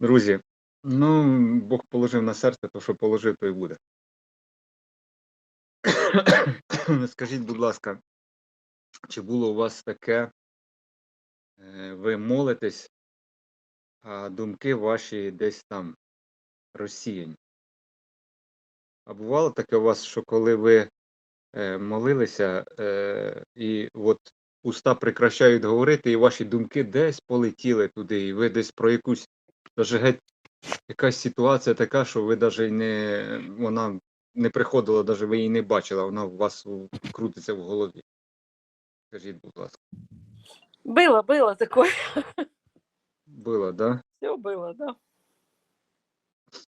Друзі, ну, Бог положив на серце, то що положив, то й буде. Скажіть, будь ласка, чи було у вас таке, е, ви молитесь, а думки ваші десь там розсіяні? А бувало таке у вас, що коли ви е, молилися, е, і от уста прекращають говорити, і ваші думки десь полетіли туди, і ви десь про якусь даже геть якась ситуація така, що ви навіть не вона не приходила, навіть ви її не бачили, вона у вас у- крутиться в голові. Скажіть, будь ласка, Было, было такое. було, да? Все было, да.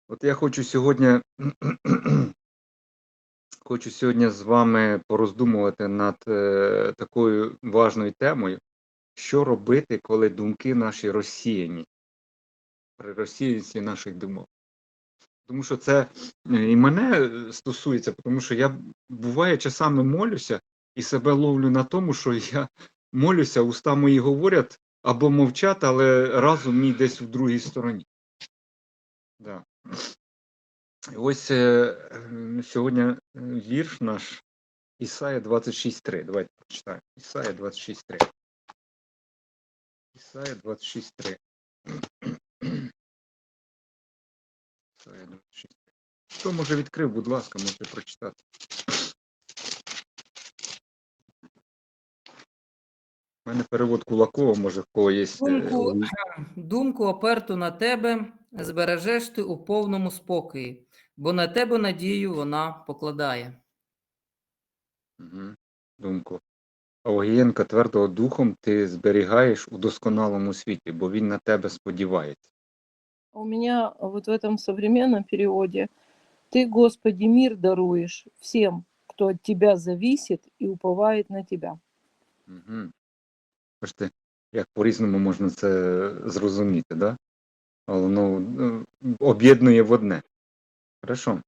От я хочу сьогодні хочу сьогодні з вами пороздумувати над е, такою важною темою, що робити, коли думки наші розсіяні, при розсіянці наших думок. Тому що це е, і мене е, стосується, тому що я буває часами молюся і себе ловлю на тому, що я молюся, уста мої говорять або мовчать, але разум мій десь в другій стороні. Да. Ось е, сьогодні вірш наш Ісая 26.3. Давайте прочитаємо. Ісая 26.3. Ісая 26.3. Ісая 26.3. Хто може відкрив, будь ласка, можете прочитати. У мене перевод Кулакова, може, в кого є. е, Думку, думку оперту на тебе збережеш ти у повному спокої, бо на тебе надію вона покладає. Мгм. Думку. А Огієнка твердого духом ти зберігаєш у досконалому світі, бо він на тебе сподівається. У меня вот в этом современном переводе «Ты, Господи, мир даруешь всем, кто от Тебя зависит и уповает на Тебя». Угу. Бачите, як по-різному можна це зрозуміти, да? Але ну, об'єднує в одне. Хорошо.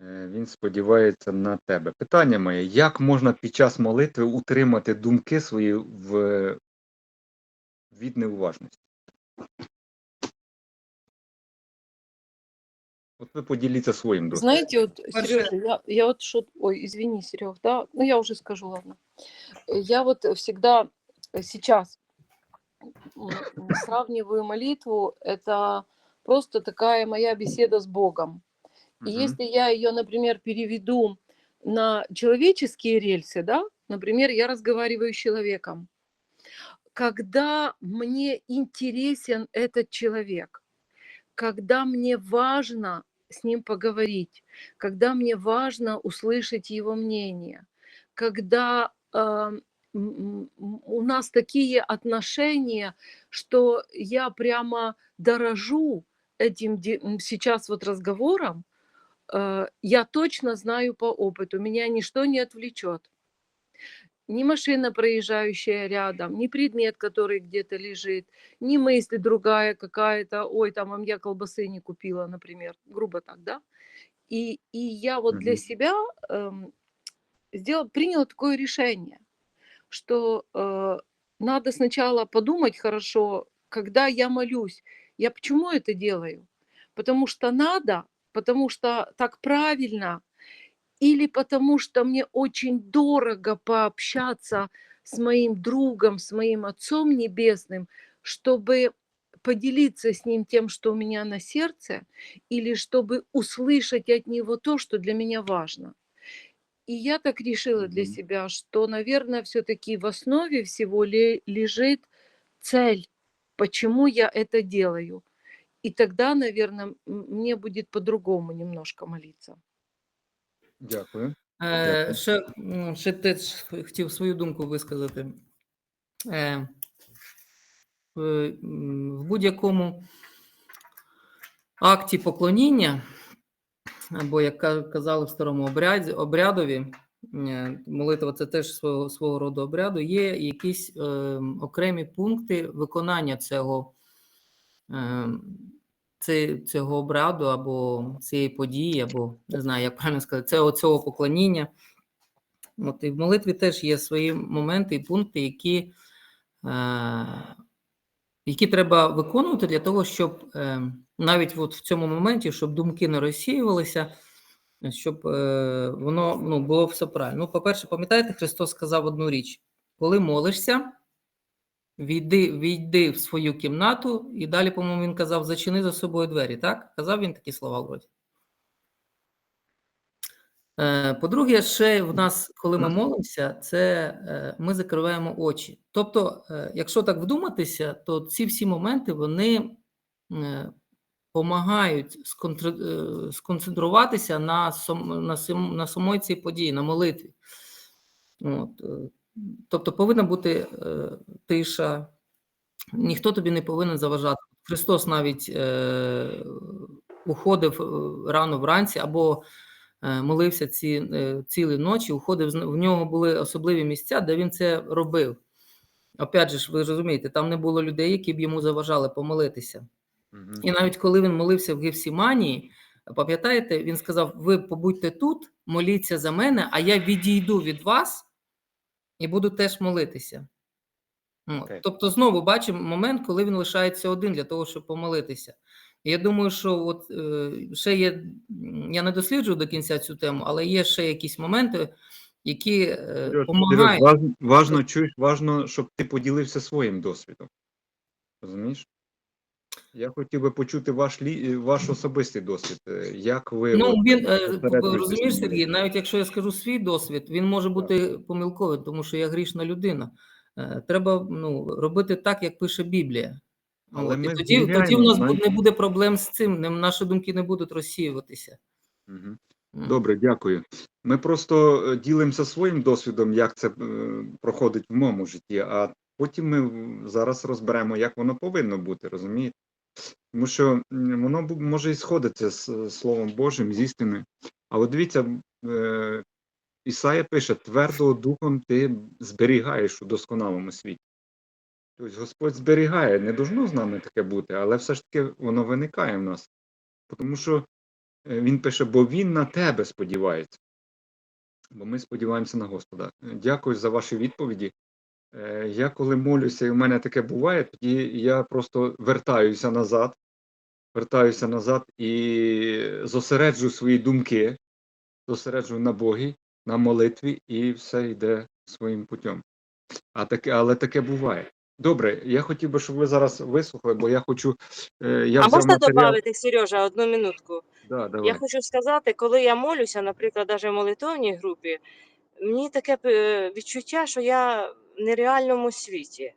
Е, Він сподівається на тебе. Питання моє: як можна під час молитви утримати думки свої в... від неуважності? От ви поділіться своїм досвідом. Знаете, вот, Хорошо. Сережа, я, я вот что... Ой, извини, Серег, да? Ну, я уже скажу, ладно. Э, Я вот всегда э, сейчас м, м, сравниваю молитву, это просто такая моя беседа с Богом. И если я ее, например, переведу на человеческие рельсы, да, например, я разговариваю с человеком, когда мне интересен этот человек, когда мне важно с ним поговорить, когда мне важно услышать его мнение, когда м, у нас такие отношения, что я прямо дорожу этим сейчас вот разговором, э, я точно знаю по опыту, меня ничто не отвлечет. Ни машина, проезжающая рядом, ни предмет, который где-то лежит, ни мысль другая какая-то, ой, там а я колбасы не купила, например, грубо так, да? И, и я вот для себя эм, сделал, приняла такое решение, что э, надо сначала подумать хорошо, когда я молюсь, я почему это делаю? Потому что надо, потому что так правильно, или потому что мне очень дорого пообщаться с моим другом, с моим Отцом Небесным, чтобы поделиться с ним тем, что у меня на сердце, или чтобы услышать от него то, что для меня важно. И я так решила для себя, что, наверное, все-таки в основе всего ле- лежит цель, почему я это делаю. И тогда, наверное, мне будет по-другому немножко молиться. Дякую. Е, Дякую. ще, ще теж хотів свою думку висказати. Е, в, м, в будь-якому акті поклоніння, або як ка- казали в старому обряді, обрядові, е, молитва це теж свого, свого роду обряду, є якісь е, окремі пункти виконання цього, цього обряду, або цієї події, або не знаю, як правильно сказати, цього, цього поклоніння. От і в молитві теж є свої моменти і пункти, які е, які треба виконувати для того, щоб е, навіть от в цьому моменті, щоб думки не розсіювалися, щоб е, воно ну, було все правильно. Ну, по-перше, пам'ятаєте, Христос сказав одну річ: коли молишся, війди, війди в свою кімнату, і далі, по-моєму, він казав, зачини за собою двері. Так? Казав він такі слова вроді. Е, По-друге, ще в нас, коли ми молимося, це е, ми закриваємо очі. Тобто, е, якщо так вдуматися, то ці всі моменти вони допомагають сконцентруватися на, сам, цій події, на молитві. От, тобто повинна бути е, тиша, ніхто тобі не повинен заважати. Христос навіть е, уходив е, рано вранці або е, молився ці е, цілі ночі, уходив в нього були особливі місця, де він це робив. Опять же, ж, ви розумієте, там не було людей, які б йому заважали помолитися. Мгм. І навіть коли він молився в Гефсіманії, пам'ятаєте, він сказав: Ви побудьте тут, моліться за мене, а я відійду від вас і буду теж молитися. Okay. Тобто, знову бачимо момент, коли він лишається один для того, щоб помолитися. Я думаю, що от е, ще є, я не досліджую до кінця цю тему, але є ще якісь моменти, які е, допомагають. важно, важно, важно, щоб ти поділився своїм досвідом. Розумієш? Я хотів би почути ваш, лі... ваш особистий досвід. е, Як ви Ну, він е, розумієш, Сергій, навіть якщо я скажу свій досвід, він може бути помилковий, тому що я грішна людина. Е, Треба ну, робити так, як пише Біблія. Але От, і ми тоді, тоді в нас буде- не буде проблем з цим, не- наші думки не будуть розсіюватися. Добре, дякую. Ми просто е, ділимося своїм досвідом, як це е, проходить в моєму житті, а потім ми зараз розберемо, як воно повинно бути, розумієте? Тому що воно може і сходиться з Словом Божим, з істини. А от дивіться, е, Ісая пише: твердого духом ти зберігаєш у досконалому світі. Тобто Господь зберігає, не должно з нами таке бути, але все ж таки воно виникає в нас. Тому що Е, Він пише, бо він на тебе сподівається. Бо ми сподіваємося на Господа. Дякую за ваші відповіді. Е, Я коли молюся, і в мене таке буває, тоді я просто вертаюся назад, вертаюся назад і зосереджую свої думки, зосереджую на Богі, на молитві, і все йде своїм путем. А таке, але таке буває. Добре, я хотів би, щоб ви зараз вислухали, бо я хочу. е, Я а можна матеріал. додати, Сережа, одну минутку? Да, давай. Я хочу сказати, коли я молюся, наприклад, навіть в молитовній групі, мені таке е, відчуття, що я в нереальному світі.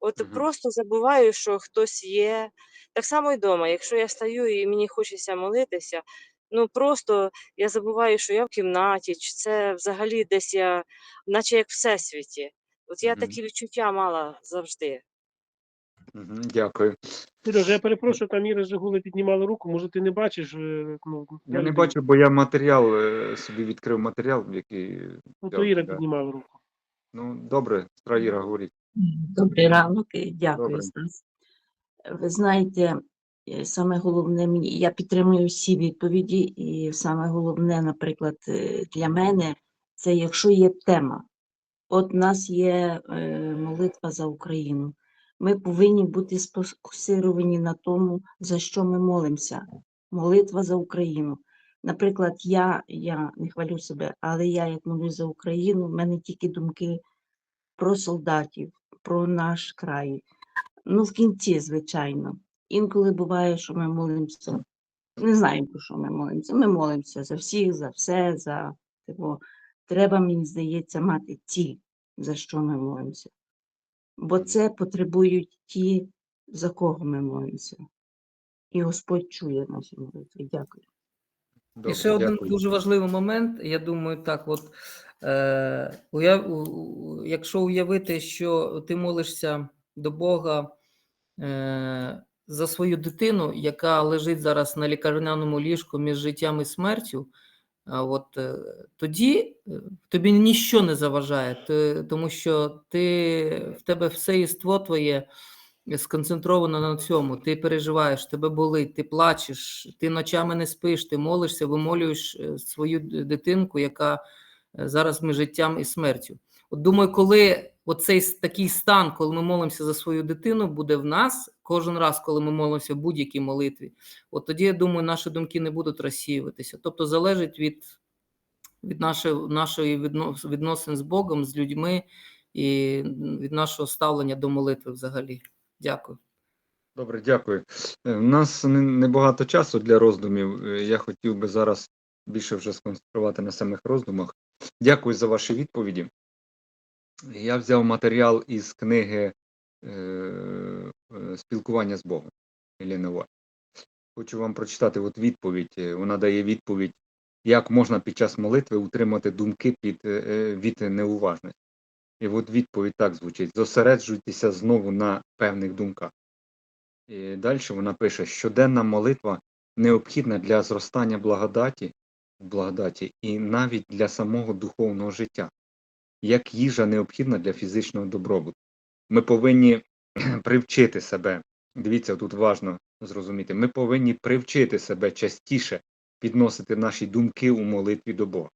От угу. просто забуваю, що хтось є. Так само і вдома. Якщо я стою і мені хочеться молитися, ну просто я забуваю, що я в кімнаті, чи це взагалі десь я, наче як всесвіті. От я угу. такі відчуття мала завжди. Дякую. Сережа, я перепрошую, там Іра Жигули піднімала руку, може ти не бачиш? е, Ну, Я не бачу, бо я матеріал е, собі відкрив матеріал, який. Ну, то Іра піднімала руку. Ну, добре, Стра Іра, говоріть. Добрий ранок, і дякую. Стас. Ви знаєте, е, саме головне мені, я підтримую всі відповіді, і саме головне, наприклад, для мене, це якщо є тема. От у нас є е, молитва за Україну. Ми повинні бути сфокусировані на тому, за що ми молимося. Молитва за Україну. Наприклад, я, я не хвалю себе, але я як молюсь за Україну, в мене тільки думки про солдатів, про наш край. Ну, в кінці, звичайно. Інколи буває, що ми молимося. Не знаємо, про що ми молимося. Ми молимося за всіх, за все, за типу, треба, мені здається, мати ціль, за що ми молимося. Бо це потребують ті, за кого ми молимося. І Господь чує наші молитви. Дякую. Добре, І ще один дуже важливий момент. Я думаю, так, от е, уяв, у- у- якщо уявити, що ти молишся до Бога е, за свою дитину, яка лежить зараз на лікарняному ліжку між життям і смертю, от е, тоді е, тобі ніщо не заважає, ти, тому що ти в тебе все єство твоє сконцентровано на цьому. Ти переживаєш, тебе болить, ти плачеш, ти ночами не спиш, ти молишся, вимолюєш е, свою дитинку, яка е, зараз між життям і смертю. От думаю, коли оцей такий стан, коли ми молимося за свою дитину, буде в нас кожен раз, коли ми молимося в будь-якій молитві. От тоді, я думаю, наші думки не будуть розсіюватися. Тобто залежить від, від нашої, нашої відносин з Богом, з людьми і від нашого ставлення до молитви взагалі. Дякую. Добре, дякую. Е, У нас не- небагато часу для роздумів. Е, Я хотів би зараз більше вже сконцентрувати на самих роздумах. Дякую за ваші відповіді. Я взяв матеріал із книги е, е, Спілкування з Богом Еліни Вайт. Хочу вам прочитати от відповідь. Е, Вона дає відповідь, як можна під час молитви утримати думки під, е, е, від неуважності. І от відповідь так звучить: зосереджуйтеся знову на певних думках. І далі вона пише: щоденна молитва необхідна для зростання благодаті, благодаті і навіть для самого духовного життя, як їжа необхідна для фізичного добробуту. Ми повинні привчити себе. Дивіться, тут важно зрозуміти. Ми повинні привчити себе частіше підносити наші думки у молитві до Бога.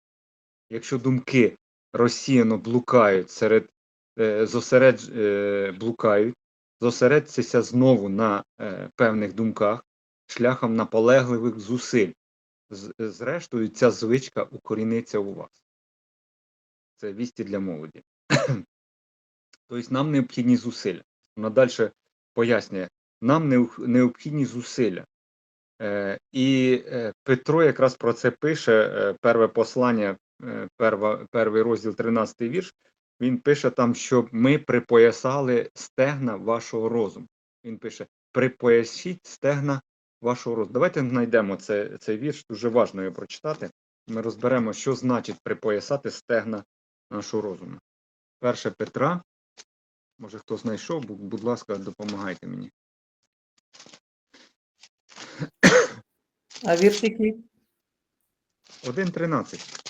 Якщо думки розсіяно блукають серед е, зосередж, е, блукають, зосередьтеся знову на е, певних думках шляхом наполегливих зусиль. Зрештою, ця звичка укоріниться у вас. Це вісті для молоді. тобто нам необхідні зусилля. Далі пояснює, нам необхідні зусилля. Е, і е, Петро якраз про це пише, е, перше послання, перший розділ, 13 вірш. Він пише там, щоб ми припоясали стегна вашого розуму. Він пише: припоясіть стегна вашого розуму. Давайте знайдемо це, цей вірш, дуже важливо його прочитати. Ми розберемо, що значить припоясати стегна нашого розуму. Перше Петра. Може, хто знайшов, будь ласка, допомагайте мені. А вірш який? 1.13.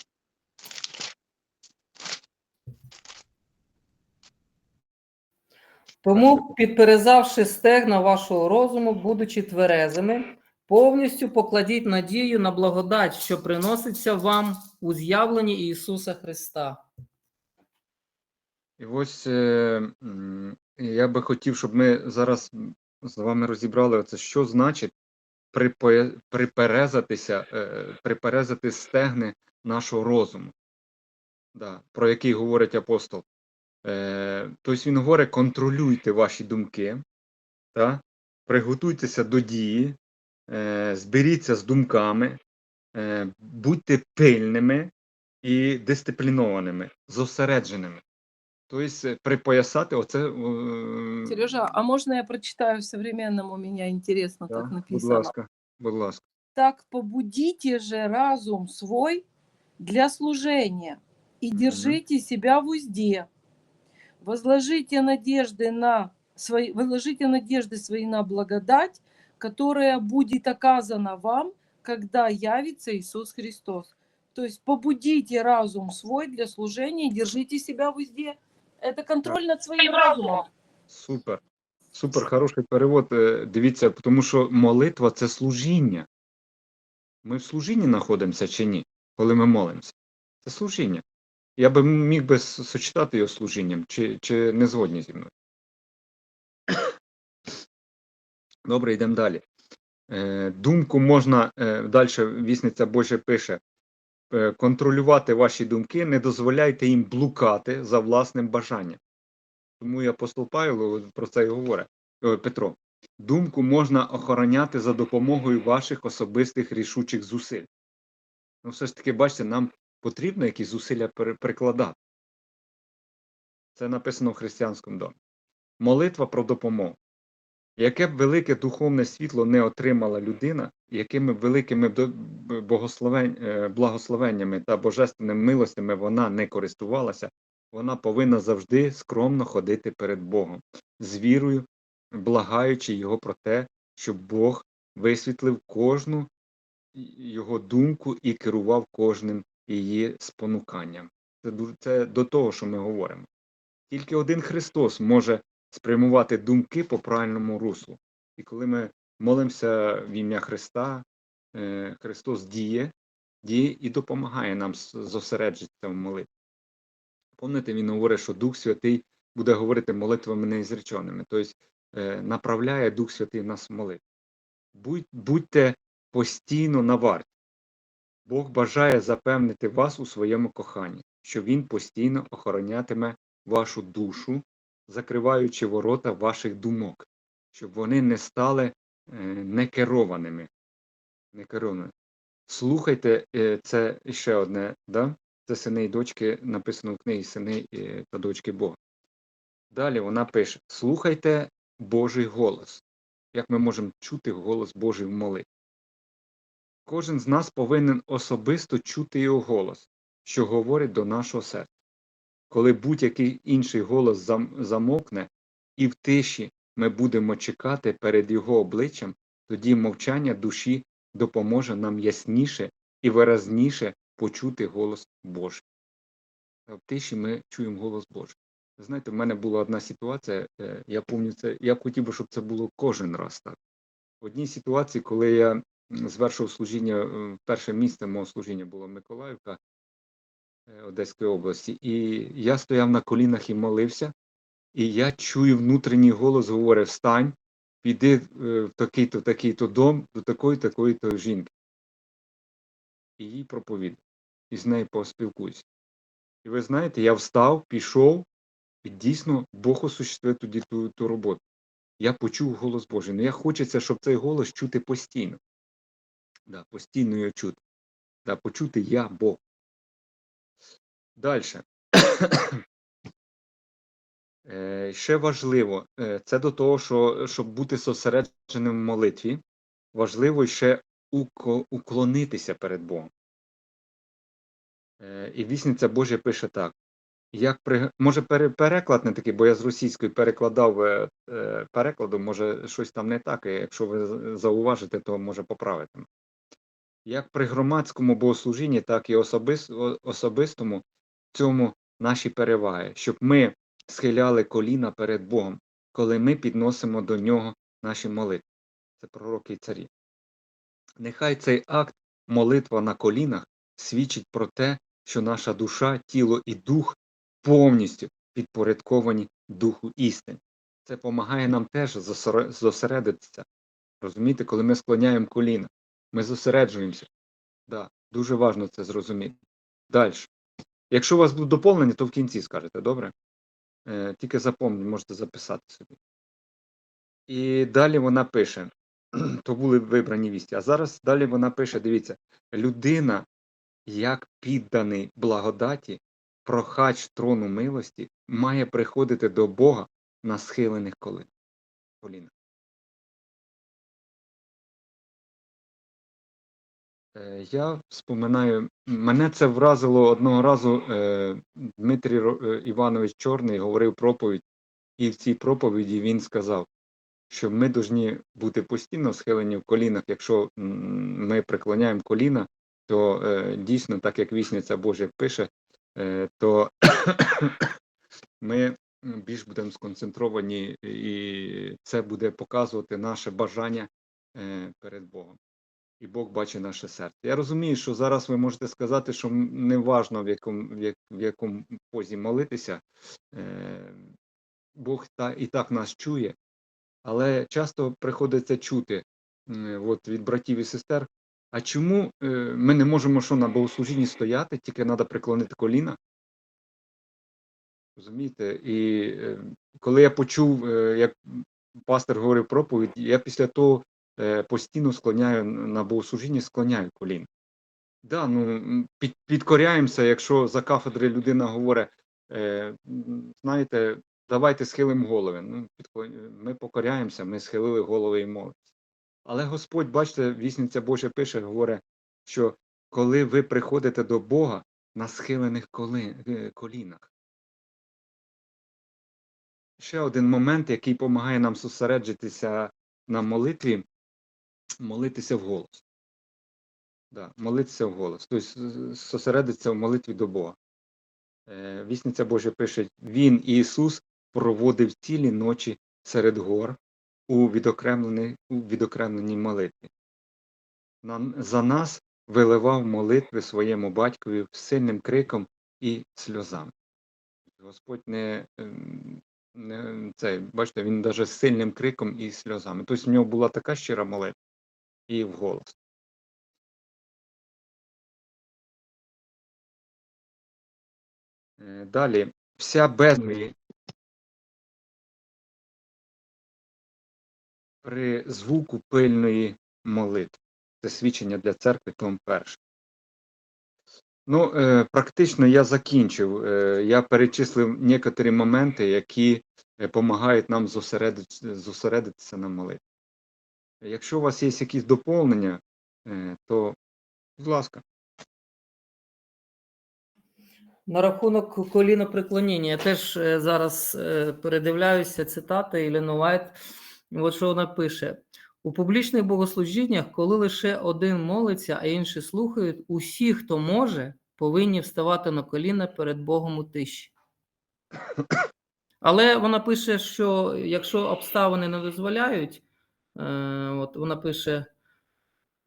Тому, підперезавши стегна вашого розуму, будучи тверезими, повністю покладіть надію на благодать, що приноситься вам у з'явленні Ісуса Христа. І ось е, я би хотів, щоб ми зараз з вами розібрали оце, що значить приперезатися, е, приперезати стегни нашого розуму, да, про який говорить апостол. Тобто він говорить, контролюйте ваші думки, та, приготуйтеся до дії, зберіться з думками, будьте пильними і дисциплінованими, зосередженими. Тобто припоясати оце. е, Сережа, а можно я прочитаю в современном? У меня интересно да, так будь написано. ласка, будь ласка. Так побудите же разум свой для служения и держите себя в узде. Возложите надежды на свои, возложите надежды свои на благодать, которая будет оказана вам, когда явится Иисус Христос. То есть побудите разум свой для служения держите себя в узде. Это контроль над своим разумом. Супер. Супер, хороший перевод. Е, Дивіться, тому що молитва це служіння. Ми в служінні знаходимося чи ні, коли ми молимося. Це служіння. Я би міг би сочетати його з служінням, чи, чи не згодні зі мною. Добре, йдемо далі. Е, Думку можна е, далі вісниця Божа пише. Е, Контролювати ваші думки, не дозволяйте їм блукати за власним бажанням. Тому і апостол Павло про це і говорить. Петро. Думку можна охороняти за допомогою ваших особистих рішучих зусиль. Ну, все ж таки, бачите, нам потрібно якісь зусилля прикладати. Це написано в християнському домі. Молитва про допомогу. Яке б велике духовне світло не отримала людина, якими великими е, благословеннями та божественними милостями вона не користувалася, вона повинна завжди скромно ходити перед Богом, з вірою, благаючи його про те, щоб Бог висвітлив кожну його думку і керував кожним її спонуканням. Це, це до того, що ми говоримо. Тільки один Христос може спрямувати думки по правильному руслу. І коли ми молимося в ім'я Христа, е, Христос діє, діє і допомагає нам зосереджитися в молитві. Пам'ятаєте, він говорить, що Дух Святий буде говорити молитвами неізреченими. Тобто е, направляє Дух Святий нас в. Будь, будьте постійно на варті. Бог бажає запевнити вас у своєму коханні, що Він постійно охоронятиме вашу душу, закриваючи ворота ваших думок, щоб вони не стали е, некерованими. некерованими. Слухайте, е, це ще одне, да? це сини і дочки, написано в книгі сини е, та дочки Бога. Далі вона пише: слухайте Божий голос. Як ми можемо чути голос Божий в молитві? Кожен з нас повинен особисто чути його голос, що говорить до нашого серця. Коли будь-який інший голос зам- замовкне, і в тиші ми будемо чекати перед його обличчям, тоді мовчання душі допоможе нам ясніше і виразніше почути голос Божий. В тиші ми чуємо голос Божий. Знаєте, в мене була одна ситуація, е, я пам'ятаю це, я хотів би, щоб це було кожен раз так. В одній ситуації, коли я м, звершив служіння, е, перше місце мого служіння було Миколаївка Одеської області, і я стояв на колінах і молився, і я чую внутрішній голос говорить: встань, піди е, в такий-то, такий-то дом до такої, такої-то жінки. І їй проповідав, і з нею поспілкуюся. І ви знаєте, я встав, пішов, і дійсно Бог осуществив тоді ту, ту роботу. Я почув голос Божий. Ну я хочеться, щоб цей голос чути постійно. Да, постійно його чути. Да, почути я Бог. Далі. Е, Ще важливо, е, це до того, що щоб бути зосередженим в молитві, важливо ще уклонитися перед Богом. Е, І вісниця Божа пише так. Як при... Може, переклад не такий, бо я з російської перекладав е, може щось там не так, і якщо ви зауважите, то може поправити. Як при громадському богослужінні, так і особис... особистому цьому наші переваги, щоб ми схиляли коліна перед Богом, коли ми підносимо до нього наші молитви. Це пророки і царі. Нехай цей акт молитва на колінах свідчить про те, що наша душа, тіло і дух повністю підпорядковані духу істини. Це допомагає нам теж зосередитися. Розумієте, коли ми склоняємо коліна, ми зосереджуємося. Да, дуже важливо це зрозуміти. Далі. Якщо у вас будуть доповнення, то в кінці скажете, добре? Е, тільки запомніть, можете записати собі. І далі вона пише: то були вибрані вісті. А зараз далі вона пише: дивіться, людина, як підданий благодаті, прохач трону милості, має приходити до Бога на схилених колін- колінах. Я вспоминаю, мене це вразило одного разу. Е, Дмитрій е, Іванович Чорний говорив проповідь, і в цій проповіді він сказав, що ми повинні бути постійно схилені в колінах. Якщо ми преклоняємо коліна, то е, дійсно, так як вісниця Божа пише, е, то ми більш будемо сконцентровані, і це буде показувати наше бажання е, перед Богом. І Бог бачить наше серце. Я розумію, що зараз ви можете сказати, що не важно в якому, в, як, в якому позі молитися. Е, Бог та, і так нас чує, але часто приходиться чути е, от, від братів і сестер, а чому е, ми не можемо що на богослужінні стояти, тільки треба преклонити коліна? Розумієте? І е, коли я почув, е, як пастор говорив проповідь, я після того постійно склоняю на богослужінні, склоняю коліна. Да, ну, під, підкоряємося, якщо за кафедри людина говорить, е, знаєте, давайте схилимо голови. Ну, підкор- Ми покоряємося, ми схилили голови і молимося. Але Господь, бачите, вісниця Божа пише, говорить, що коли ви приходите до Бога на схилених е, колінах. Ще один момент, який допомагає нам зосереджитися на молитві, молитися вголос. Да, молитися вголос. Тобто з- зосередитися в молитві до Бога. Е, Вісниця Божа пише: Він, Ісус, проводив цілі ночі серед гор у відокремленій, у відокремленій молитві. На, за нас виливав молитви своєму батькові сильним криком і сльозами. Господь не, ем, не цей, бачите, він навіть сильним криком і сльозами. Тобто в нього була така щира молитва і вголос. Е, Далі, вся безмрі при звуку пильної молитви. Це свідчення для церкви Том перший. Ну, е, практично я закінчив. Е, я перечислив некоторі моменти, які допомагають нам зосередитися на молитві. Якщо у вас є якісь доповнення, е, то, будь ласка. На рахунок колінопреклоніння, я теж е, зараз е, передивляюся цитати Іліни Уайт. От що вона пише: у публічних богослужіннях, коли лише один молиться, а інші слухають, усі, хто може, повинні вставати на коліна перед Богом у тиші. Але вона пише, що якщо обставини не дозволяють, от вона пише.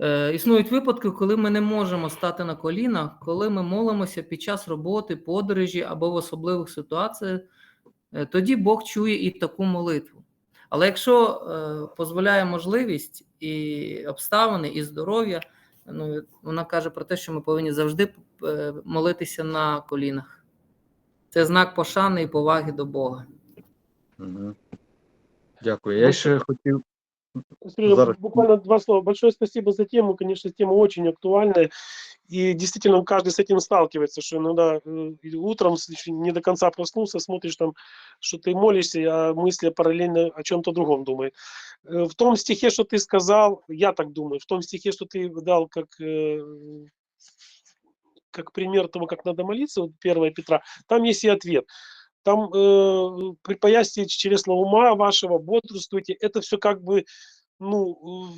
Е, Існують випадки, коли ми не можемо стати на коліна, коли ми молимося під час роботи, подорожі або в особливих ситуаціях, е, тоді Бог чує і таку молитву. Але якщо е, дозволяє можливість і обставини, і здоров'я, ну, вона каже про те, що ми повинні завжди е, молитися на колінах. Це знак пошани і поваги до Бога. Дякую. Я ще хотів. Буквально два слова. Большое спасибо за тему. Конечно, тема очень актуальная. И действительно, каждый с этим сталкивается, что иногда э, утром не до конца проснулся, смотришь там, что ты молишься, а мысли параллельно о чем-то другом думает. Э, В том стихе, что ты сказал, я так думаю, в том стихе, что ты дал как, э, как пример того, как надо молиться, вот 1 Петра, там есть и ответ. Там э, припоясьте чресла ума вашего, бодрствуйте. Это все как бы, ну,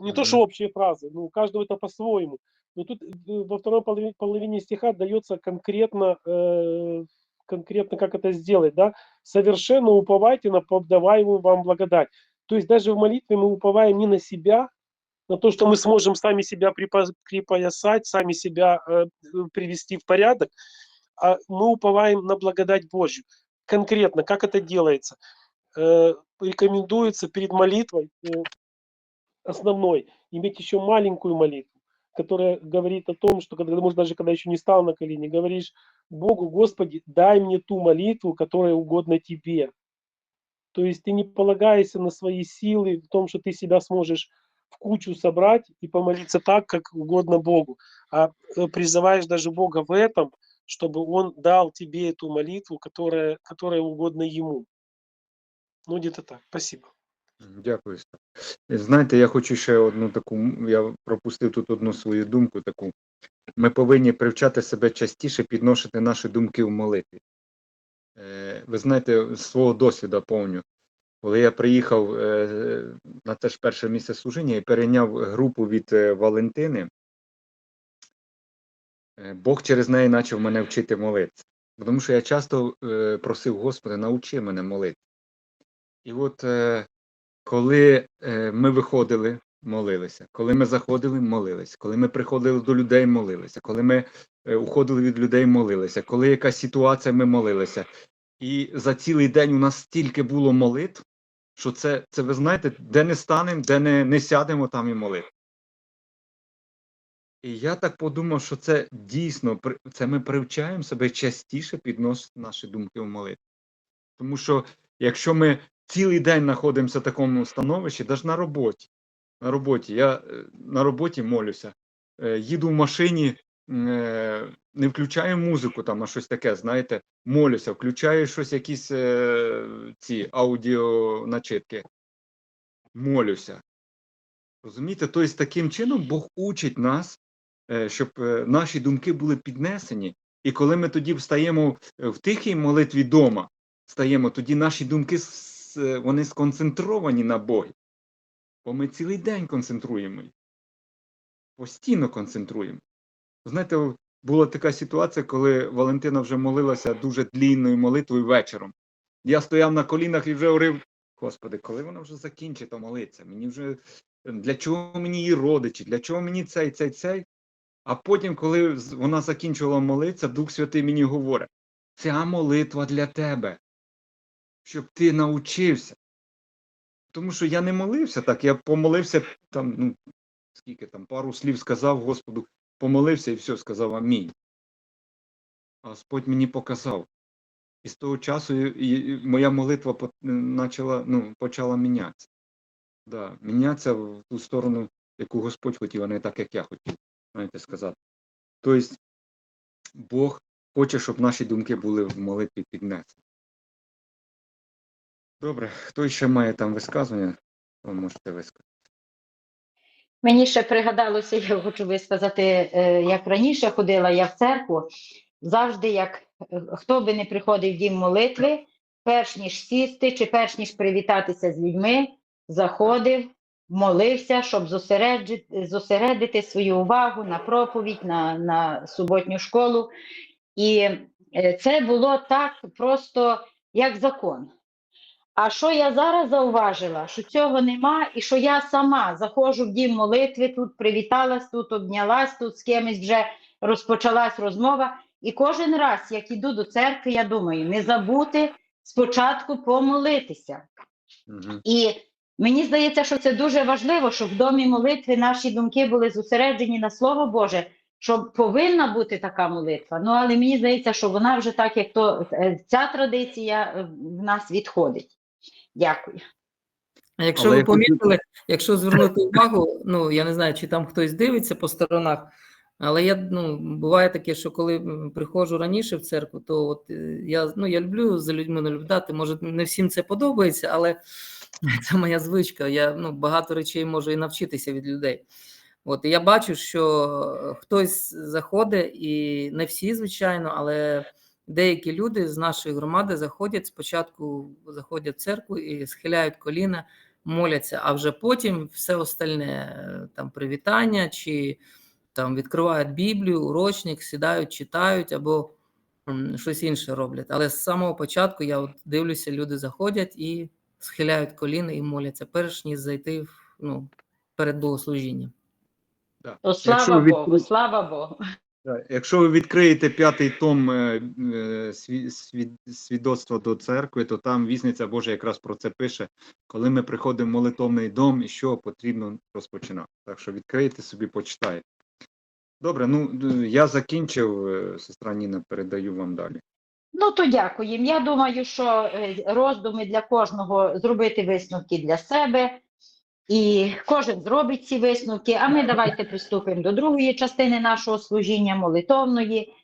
не то, что общие фразы, ну, у каждого это по-своему. Но тут э, во второй половине, половине стиха дается конкретно, э, конкретно, как это сделать, да, совершенно уповайте на подаваемую вам благодать. То есть даже в молитве мы уповаем не на себя, на то, что мы сможем сами себя припо- припоясать, сами себя э, привести в порядок, а мы уповаем на благодать Божью. Конкретно, как это делается? Э, рекомендуется перед молитвой э, основной иметь еще маленькую молитву, которая говорит о том, что когда, может, даже когда еще не стал на колени, говоришь Богу, Господи, дай мне ту молитву, которая угодна Тебе. То есть ты не полагаешься на свои силы в том, что ты себя сможешь в кучу собрать и помолиться так, как угодно Богу, а э, призываешь даже Бога в этом, чтобы Он дал тебе эту молитву, которая, которая угодна Ему. Ну, где-то так. Спасибо. Дякую. Знаєте, я хочу ще одну таку, я пропустив тут одну свою думку таку. Ми повинні привчати себе частіше підносити наші думки в молитві. Е, Ви знаєте, з свого досвіду повню. Коли я приїхав е, на те ж перше місце служіння і перейняв групу від е, Валентини, Бог через неї почав мене вчити молитися. Тому що я часто е, просив Господи, навчи мене молитися. І от е, коли е, ми виходили, молилися, коли ми заходили, молилися, коли ми приходили до людей, молилися, коли ми е, уходили від людей, молилися, коли якась ситуація, ми молилися. І за цілий день у нас стільки було молитв, що це, це ви знаєте, де не станемо, де не, не сядемо, там і молитва. І я так подумав, що це дійсно це ми привчаємо себе частіше підносити наші думки в молитві. Тому що якщо ми цілий день знаходимося в такому становищі, навіть на роботі. На роботі. Я е, на роботі молюся. Е, Їду в машині, е, не включаю музику там, а щось таке, знаєте, молюся, включаю щось, якісь ці аудіоначитки. Молюся. Розумієте? Тобто таким чином Бог учить нас, щоб е, наші думки були піднесені. І коли ми тоді встаємо в тихій молитві дома, стаємо, тоді наші думки е, вони сконцентровані на Богі. Бо ми цілий день концентруємо їх. Постійно концентруємо. Знаєте, була така ситуація, коли Валентина вже молилася дуже длінною молитвою вечором. Я стояв на колінах і вже говорив: Господи, коли вона вже закінчить то молитися? Мені вже для чого мені її родичі, для чого мені цей, цей, цей? А потім, коли вона закінчувала молитися, Дух Святий мені говорить: ця молитва для тебе, щоб ти навчився. Тому що я не молився так, я помолився там, ну, скільки там, пару слів сказав Господу, помолився і все, сказав амінь. А Господь мені показав. І з того часу і, моя молитва по- начала, ну, почала мінятися. Да, мінятися в ту сторону, яку Господь хотів, а не так, як я хотів, знаєте сказати. Тобто, Бог хоче, щоб наші думки були в молитві піднесені. Добре, хто ще має там висказування, ви можете висказати. Мені ще пригадалося, я хочу висказати, е, як раніше ходила я в церкву, завжди, як е, хто би не приходив в дім молитви, перш ніж сісти чи перш ніж привітатися з людьми, заходив, молився, щоб зосереджити, зосередити свою увагу на проповідь, на, на суботню школу. І е, це було так просто, як закон. А що я зараз зауважила, що цього нема, і що я сама заходжу в дім молитви, тут привіталась, тут обнялась, тут з кимось вже розпочалась розмова. І кожен раз, як іду до церкви, я думаю, не забути спочатку помолитися. Угу. І мені здається, що це дуже важливо, щоб в домі молитви наші думки були зосереджені на Слово Боже, що повинна бути така молитва. Ну але мені здається, що вона вже так, як то е, ця традиція е, в нас відходить. Дякую. А якщо Але ви я помітили, якщо звернути увагу, ну я не знаю, чи там хтось дивиться по сторонах, але я ну буває таке, що коли приходжу раніше в церкву, то от е, я ну я люблю за людьми наблюдати. Може, не всім це подобається, але це моя звичка. Я ну багато речей можу і навчитися від людей. От і я бачу, що хтось заходить, і не всі, звичайно, але деякі люди з нашої громади заходять спочатку, заходять в церкву і схиляють коліна, моляться, а вже потім все остальне, там привітання чи там відкривають Біблію, урочник, сідають, читають або щось інше роблять. Але з самого початку я от дивлюся, люди заходять і схиляють коліна і моляться, перш ніж зайти в, ну, перед богослужінням. Да. Якщо слава ви Богу, відкри- слава Богу. Да, Якщо ви відкриєте п'ятий том е, е, сві- свід- свідоцтва до церкви, то там вісниця Божа якраз про це пише, коли ми приходимо в молитовний дом, і що потрібно розпочинати. Так що відкрийте собі, почитайте. Добре, ну я закінчив, е, сестра Ніна, передаю вам далі. Ну то дякуємо. Я думаю, що е, роздуми для кожного зробити висновки для себе. І кожен зробить ці висновки. А ми давайте приступимо до другої частини нашого служіння молитовної.